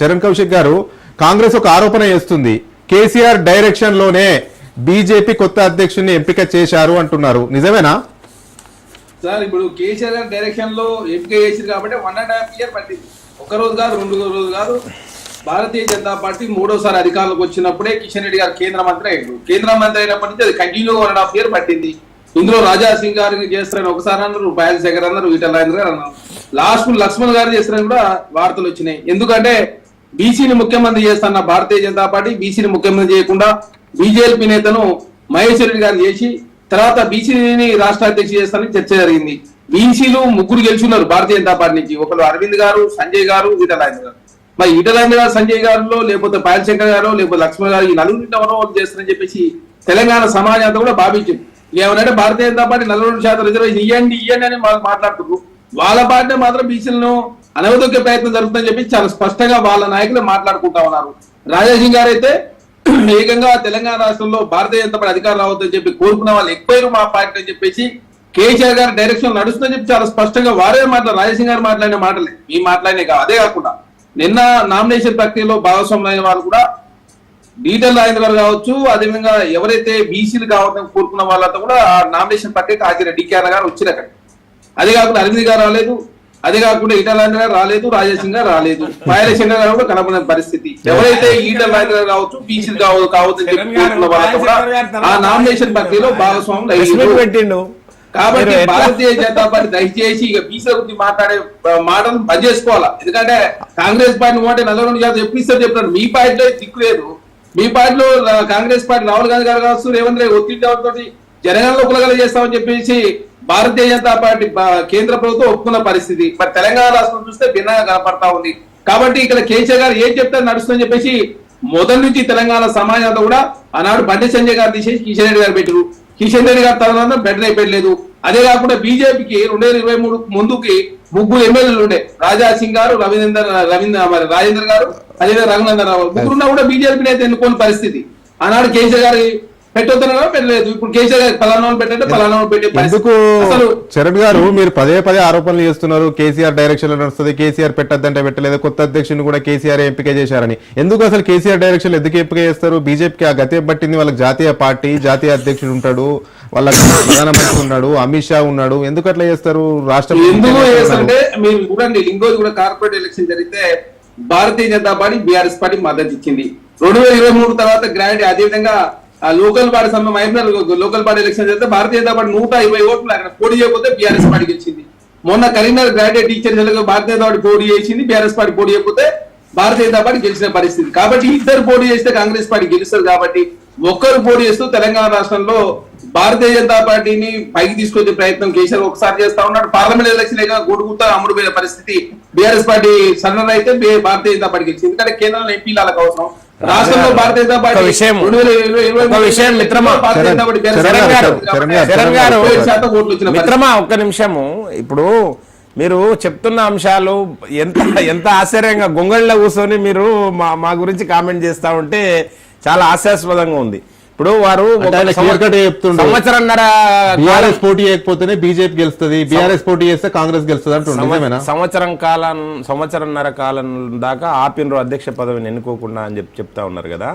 చరణ్ కౌశిక్ గారు కాంగ్రెస్ ఒక ఆరోపణ చేస్తుంది. కేసీఆర్ డైరెక్షన్లోనే బీజేపీ కొత్త అధ్యక్షుడిని ఎంపిక చేశారు అంటున్నారు. నిజమేనా? సార్ ఇప్పుడు కేసీఆర్ గారి డైరెక్షన్లో ఎంపిక చేసింది కాబట్టి వన్ అండ్ హాఫ్ ఇయర్ పట్టింది. ఒక రోజు కాదు రెండు రోజులు కాదు. భారతీయ జనతా పార్టీ మూడోసారి అధికారంలోకి వచ్చినప్పుడే కిషన్ రెడ్డి గారు కేంద్ర మంత్రి అయ్యారు. కేంద్ర మంత్రి అయినప్పటి నుంచి అది continue one and half year పట్టింది. ఇందులో రాజా సింగ్ గారిని చేస్తారని ఒకసారి అన్నారు బయల్ శేఖర్ అన్నారు ఈటల రాజేంద్ర గారు అన్నారు. లాస్ట్ లక్ష్మణ్ గారు చేస్తారని కూడా వార్తలు వచ్చినాయి. ఎందుకంటే బీసీని ముఖ్యమంత్రి చేస్తున్న భారతీయ జనతా పార్టీ బీసీని ముఖ్యమంత్రి చేయకుండా బీజేపీ నేతను మహేష్ రెడ్డి గారు చేసి తర్వాత బీసీని రాష్ట్ర అధ్యక్షుడు చేస్తానని చర్చ జరిగింది. బీసీలు ముగ్గురు గెలుచున్నారు భారతీయ జనతా పార్టీ నుంచి. ఒకరు అరవింద్ గారు సంజయ్ గారు ఈటలాయన గారు. మరి ఈటలాయన గారు సంజయ్ గారులో లేకపోతే పాయల్ శంకర్ గారు లేకపోతే లక్ష్మణ్ గారు ఈ నలుగురిని ఎవరో చేస్తారని చెప్పేసి తెలంగాణ సమాజం అంతా కూడా భావించింది. ఏమనంటే భారతీయ జనతా పార్టీ నలభై రెండు శాతం రిజర్వేషన్ ఇవ్వండి ఇవ్వండి అని వాళ్ళు మాట్లాడుతున్నారు. వాళ్ళ పార్టీ మాత్రం బీసీలను అనవదొక్కే ప్రయత్నం జరుగుతుందని చెప్పి చాలా స్పష్టంగా వాళ్ళ నాయకులు మాట్లాడుకుంటా ఉన్నారు. రాజాసింగ్ గారు అయితే ఏకంగా తెలంగాణ రాష్ట్రంలో భారతీయ జనతా పార్టీ అధికారం రావద్దని చెప్పి కోరుకున్న వాళ్ళు ఎక్కువ మా పార్టీ అని చెప్పేసి కేసీఆర్ గారి డైరెక్షన్ నడుస్తుందని చెప్పి చాలా స్పష్టంగా వారే మాట్లాడారు. రాజసింగ్ గారు మాట్లాడిన మాటలే. మీ మాట్లాడినే కాదు అదే కాకుండా నిన్న నామినేషన్ ప్రక్రియలో భాగస్వాములైన వారు కూడా డీటెయిల్ రాజేంద్ర గారు కావచ్చు అదేవిధంగా ఎవరైతే బీసీలు కావాలని కోరుకున్న వాళ్ళంతా కూడా ఆ నామినేషన్ ప్రక్రియకి హాజరు డికేఆర్ గారు వచ్చిన అక్కడ. అదే కాకుండా అరవింద్ గారు రాలేదు అదే కాకుండా ఈటల రాజేంద్ర గారు రాలేదు రాజేసింగ్ గారు రాలేదు. పాయలశంకర్ గారు కూడా కనపడిన పరిస్థితి. ఎవరైతే ఈటల రాజేంద్ర గారు కావచ్చు బీసీలు కావచ్చు కావచ్చు అని చెప్పి కోరుకున్న వాళ్ళంతా కూడా ఆ నామినేషన్ ప్రక్రియలో భాగస్వాములు. పెట్టిండు. కాబట్టి భారతీయ జనతా పార్టీ దయచేసి ఇక బీసీల గురించి మాట్లాడే మాటలు బంద్ చేసుకోవాలా? ఎందుకంటే కాంగ్రెస్ పార్టీ అంటే నలభై శాతం ఎప్పుడు ఇస్తారు చెప్తారు మీ పార్టీలో దిక్కు లేదు. మీ పార్టీలో కాంగ్రెస్ పార్టీ రాహుల్ గాంధీ గారు కావచ్చు రేవంత్ రెడ్డి ఒత్తిడి తోటి జనగణలో కులగల చేస్తామని చెప్పేసి భారతీయ జనతా పార్టీ కేంద్ర ప్రభుత్వం ఒప్పుకున్న పరిస్థితి. మరి తెలంగాణ రాష్ట్రం చూస్తే భిన్నంగా కనపడతా ఉంది. కాబట్టి ఇక్కడ కేసీఆర్ గారు ఏం చెప్తారు నడుస్తుందని చెప్పేసి మొదటి నుంచి తెలంగాణ సమాజంలో కూడా ఆనాడు బండి సంజయ్ గారు తీసేసి కిషన్ రెడ్డి గారు పెట్టారు కిషన్ రెడ్డి గారు తర్వాత బెటర్ అయిపోయలేదు. అదే కాకుండా బీజేపీకి రెండు వేల ఇరవై మూడు ముందుకి ముగ్గురు ఎమ్మెల్యేలు ఉండే. రాజా సింగ్ గారు రవీంద్ర రవీంద్ర మరి రాజేంద్ర గారు అదేవిధంగా రఘునందన్ రావు. ముగ్గురున్నా కూడా బీజేపీ నేత ఎన్నుకోని పరిస్థితి. ఆనాడు కేసీఆర్ గారి పెట్టొద్దన్నా పెట్టలేదు. ఇప్పుడు కేసీఆర్ పలానా వాళ్ళు పెట్టంటే పలానా వాళ్ళు పెట్టే ఎందుకు చరణ్ గారు మీరు పదే పదే ఆరోపణలు చేస్తున్నారు. కేసీఆర్ డైరెక్షన్లో నడుస్తుంది కేసీఆర్ పెట్టద్దంటే పెట్టలేదు. కొత్త అధ్యక్షుని కూడా కేసీఆర్ ఎంపిక చేశారని. ఎందుకు అసలు కేసీఆర్ డైరెక్షన్ ఎందుకు ఎంపిక చేస్తారు? బీజేపీకి ఆ గతి పట్టింది వాళ్ళకి జాతీయ పార్టీ జాతీయ అధ్యక్షుడు ఉంటాడు. వాళ్ళకి ప్రధానమంత్రి ఉన్నాడు అమిత్ షా ఉన్నాడు. ఎందుకు అట్లా చేస్తారు? రాష్ట్ర ఎందుకు చేస్తారంటే మీరు చూడండి ఇంకోది కూడా కార్పొరేట్ ఎలక్షన్ జరిగితే Bharatiya Janata party BRS party మద్దతు ఇచ్చింది. రెండు వేల ఇరవై మూడు తర్వాత గ్రాండ్ అదేవిధంగా లోకల్ పార్టీ సమయం అయిపోయిన లోకల్ పార్టీ ఎలక్షన్ చేస్తే భారతీయ జనతా పార్టీ నూట ఇరవై ఓట్లు అక్కడ పోటీ చేయకపోతే బీఆర్ఎస్ పార్టీ గెలిచింది మొన్న Karimnagar graduate teacher Bharatiya Janata party పోటీ చేసింది బీఆర్ఎస్ పార్టీ పోటీ చేయకపోతే భారతీయ జనతా పార్టీ గెలిచిన పరిస్థితి. కాబట్టి ఇద్దరు పోటీ చేస్తే కాంగ్రెస్ పార్టీ గెలుస్తారు కాబట్టి ఒక్కరు పోటీ చేస్తూ తెలంగాణ రాష్ట్రంలో భారతీయ జనతా పార్టీని పైకి తీసుకొచ్చే ప్రయత్నం కేసీఆర్ ఒకసారి చేస్తా ఉన్నాడు. పార్లమెంట్ ఎలక్షన్ లేక గుడుగుతా అమ్ముడుపోయిన పరిస్థితి బీఆర్ఎస్ పార్టీ సన్నర్ అయితే భారతీయ జనతా పార్టీ గెలిచింది ఎందుకంటే కేంద్రంలో ఎంపీలు వాళ్ళకి అవసరం. రాష్ట్రంలో భారతీయ జనతా పార్టీ ఒక విషయం- విషయం మిత్రమా. చరణ్ గారు. మిత్రమా ఒక్క నిమిషము ఇప్పుడు మీరు చెప్తున్న అంశాలు ఎంత ఎంత ఆశ్చర్యంగా గొంగళ్ళలో కూర్చొని మీరు మా మా గురించి కామెంట్ చేస్తా ఉంటే చాలా హాస్యాస్పదంగా ఉంది ఇప్పుడు వారు అంటే. సంవత్సరంన్నర బీఆర్ఎస్ పోటీ చేయకపోతేనే బీజేపీ గెలుస్తుంది బీఆర్ఎస్ పోటీ చేస్తే కాంగ్రెస్ గెలుస్తుంది నిజమేనా సంవత్సరం కాలం సంవత్సరంన్నర కాలం దాకా ఆపినరు అధ్యక్ష పదవిని ఎన్నుకోకుండా అని చెప్పి చెప్తా ఉన్నారు కదా.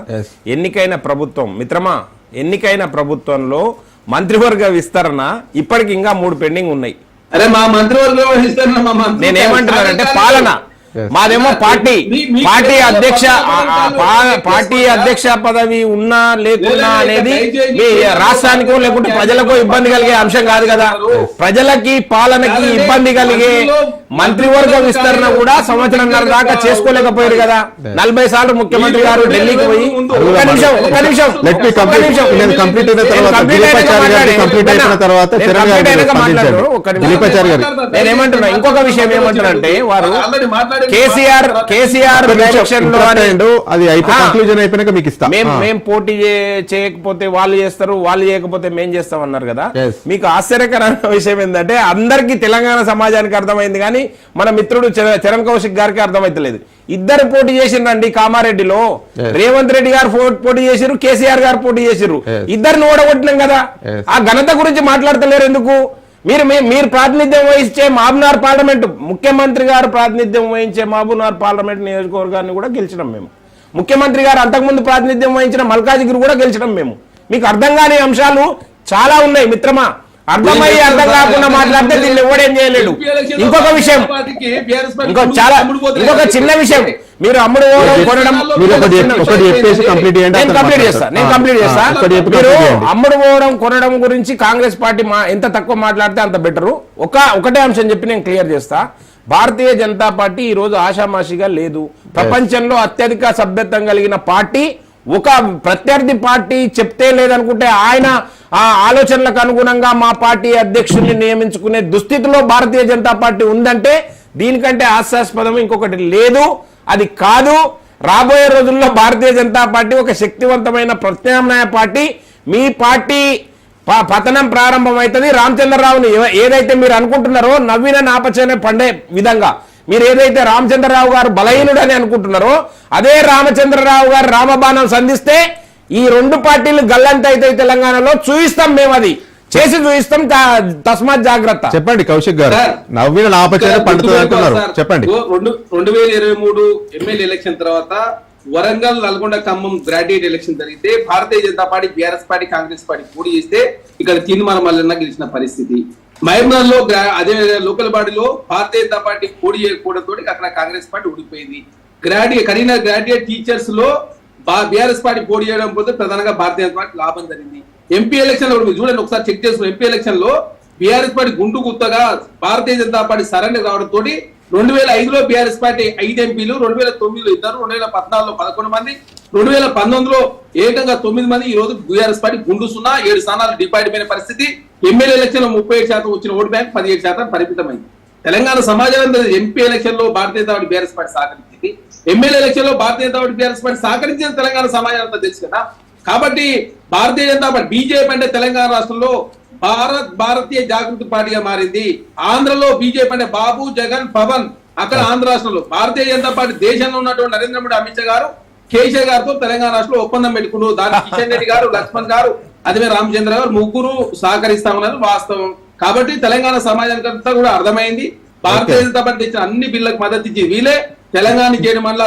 ఎన్నికైన ప్రభుత్వం మిత్రమా ఎన్నికైన ప్రభుత్వంలో మంత్రివర్గ విస్తరణ ఇప్పటికి ఇంకా మూడు పెండింగ్ ఉన్నాయి అరే మా మంత్రివర్గం మంత్రి నేనేమంటున్నానంటే పాలన. మాదేమో పార్టీ. పార్టీ అధ్యక్ష పార్టీ అధ్యక్ష పదవి ఉన్నా లేకున్నా అనేది మీ రాష్ట్రానికో లేకుంటే ప్రజలకో ఇబ్బంది కలిగే అంశం కాదు కదా. ప్రజలకి పాలనకి ఇబ్బంది కలిగే మంత్రివర్గ విస్తరణ కూడా సంవత్సరంన్నర దాకా చేసుకోలేకపోయారు కదా. నలభై సార్లు ముఖ్యమంత్రి గారు ఢిల్లీకి పోయి ఒక్క నిమిషం ఒక్క నిమిషం. నేను complete అయిన తర్వాత complete అయిపోయిన తర్వాత. నేనేమంటున్నా ఇంకొక విషయం ఏమంటున్నారంటే వారు ఆల్రెడీ మాట్లాడి- కేసీఆర్ కేసీఆర్. అది. కంక్లూజన్ అయిపోయినాక మీకు ఇస్తా మేం ఆ. మేం పోటీ చేయకపోతే వాళ్ళు చేస్తారు వాళ్ళు చేయకపోతే మేం చేస్తాం అన్నారు కదా. మీకు ఆశ్చర్యకరమైన విషయం ఏంటంటే అందరికీ తెలంగాణ సమాజానికి అర్థమైంది కానీ మన మిత్రుడు చర- చరణ్ కౌశిక్ గారికి అర్థమైతలేదు ఇద్దరు పోటీ చేసిండ్రండి కామారెడ్డిలో. రేవంత్ రెడ్డి గారు పోటీ చేసిర్రు కేసీఆర్ గారు పోటీ Yes. ఇద్దరిని ఓడగొట్టినాం కదా. ఆ ఘనత గురించి మాట్లాడతలేరు ఎందుకు మీరు మీ- మీరు ప్రాతినిధ్యం వహించే మాబునార్ పార్లమెంట్ ముఖ్యమంత్రి గారు ప్రాతినిధ్యం వహించే మాబునార్ పార్లమెంట్ నియోజకవర్గాన్ని కూడా గెలిచినాం మేము. ముఖ్యమంత్రి గారు అంతకుముందు ప్రాతినిధ్యం వహించిన మల్కాజిగిరి కూడా గెలిచినాం మేము. మీకు అర్థం కాని అంశాలు చాలా ఉన్నాయి మిత్రమా? అర్థమయ్యి అర్థం కాకుండా మాట్లాడితే దీన్ని ఎవడేం చేయలేడు. ఇంకొక విషయం. ఇంకో చాలా ఇంకొక చిన్న విషయం. మీరు అమ్ముడు పోవడం కొనడం నేను కంప్లీట్. చేస్తా నేను చేస్తా. మీరు. అమ్ముడు పోవడం కొనడం గురించి కాంగ్రెస్ పార్టీ మా ఎంత తక్కువ మాట్లాడితే అంత బెటరు. ఒక ఒకటే అంశం చెప్పి నేను క్లియర్ చేస్తా. భారతీయ జనతా పార్టీ ఈ రోజు ఆషామాషిగా లేదు. ప్రపంచంలో అత్యధిక సభ్యత్వం కలిగిన పార్టీ ఒక ప్రత్యర్థి పార్టీ చెప్తే లేదనుకుంటే ఆయన ఆ ఆలోచనలకు అనుగుణంగా మా పార్టీ అధ్యక్షుల్ని నియమించుకునే దుస్థితిలో భారతీయ జనతా పార్టీ ఉందంటే దీనికంటే హాస్యాస్పదం ఇంకొకటి లేదు అది కాదు. రాబోయే రోజుల్లో భారతీయ జనతా పార్టీ ఒక శక్తివంతమైన ప్రత్యామ్నాయ పార్టీ. మీ పార్టీ ప- పతనం ప్రారంభమవుతుంది. రామచంద్రరావుని ఏదైతే మీరు అనుకుంటున్నారో నవ్విన నాపచనే పండే విధంగా. మీరు ఏదైతే రామచంద్రరావు గారు బలహీనుడు అని అనుకుంటున్నారో అదే రామచంద్రరావు గారు రామబాణం సంధిస్తే ఈ రెండు పార్టీలు గల్లంత అయితే తెలంగాణలో చూయిస్తాం మేము అది చేసి చూయిస్తాం తా- తస్మాత్ జాగ్రత్త. చెప్పండి కౌశిక్ గారు. నవ్విన నాపచన సార్, పండుతుంది చెప్పండి. రెండు వేల ఇరవై మూడు ఎమ్మెల్యే ఎలక్షన్ తర్వాత వరంగల్ నల్గొండ ఖమ్మం గ్రాడ్యుయేట్ ఎలక్షన్ జరిగితే Bharatiya Janata party BRS party Congress party పోటీ చేస్తే ఇక్కడ తీర్మానం మల్లన్న గెలిచిన పరిస్థితి. మహబూబ్నగర్ గ్రా- అదే లోకల్ బాడీలో భారతీయ జనతా పార్టీ పోటీ చేయకపోవడంతో అక్కడ కాంగ్రెస్ పార్టీ ఓడిపోయింది గ్రాడ్యుయేట్ కరీంనగర్ గ్రాడ్యుయేట్ టీచర్స్లో బీఆర్ఎస్ పార్టీ పోటీ చేయడం పోతే ప్రధానంగా భారతీయ జనతా పార్టీ లాభం జరిగింది. ఎంపీ ఎలక్షన్లో చూడండి ఒకసారి చెక్ చేసుకుని ఎంపీ ఎలక్షన్లో బీఆర్ఎస్ పార్టీ గుంటు గుత్తగా భారతీయ జనతా పార్టీ సరెండర్ కావడంతో రెండు వేల ఐదులో బీఆర్ఎస్ పార్టీ ఐదు ఎంపీలు రెండు వేల తొమ్మిదిలో ఇద్దరు రెండు వేల పద్నాలుగులో పదకొండు మంది రెండు వేల పంతొమ్మిదిలో ఏకంగా తొమ్మిది మంది ఈ రోజు బీఆర్ఎస్ పార్టీ గుండు సున్నా ఏడు స్థానాలు డిపాయిడ్ అయిన పరిస్థితి. ఎమ్మెల్యే ఎలక్షన్లో ముప్పై ఏడు శాతం వచ్చిన ఓటు బ్యాంక్ పదిహేడు శాతం పరిమితమైంది. తెలంగాణ సమాజం ఎంపీ ఎలక్షన్లో భారతీయ జనతా బీఆర్ఎస్ పార్టీ సహకరించింది. ఎమ్మెల్యే ఎలక్షన్లో భారతీయ జనతా బీఆర్ఎస్ పార్టీ సహకరించిన తెలంగాణ సమాజం అంతా తెలుసు కదా. కాబట్టి భారతీయ జనతా పార్టీ బీజేపీ అంటే తెలంగాణ రాష్ట్రంలో భారత్ భారతీయ జాగృతి పార్టీగా మారింది ఆంధ్రలో బీజేపీ అంటే బాబు జగన్ పవన్ అక్కడ ఆంధ్ర రాష్ట్రంలో భారతీయ జనతా పార్టీ దేశంలో ఉన్నటువంటి నరేంద్ర మోడీ అమిత్ షా గారు కేసీఆర్ గారితో తెలంగాణ రాష్ట్రంలో ఒప్పందం పెట్టుకున్నారు దానికి కిషన్ రెడ్డి గారు లక్ష్మణ్ గారు అదే రామచంద్ర గారు ముగ్గురు సహకరిస్తామన్నది వాస్తవం కాబట్టి తెలంగాణ సమాజానికి అంతా కూడా అర్థమైంది భారతీయ. జనతా పార్టీ ఇచ్చిన అన్ని బిల్లకు మద్దతు ఇచ్చి వీలే తెలంగాణ చేయడం వల్ల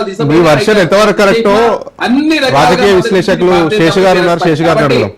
అన్ని మద్దతు విశ్లేషకులు శేషు గారు ఉన్నారు. శేషు అడుగుదాం.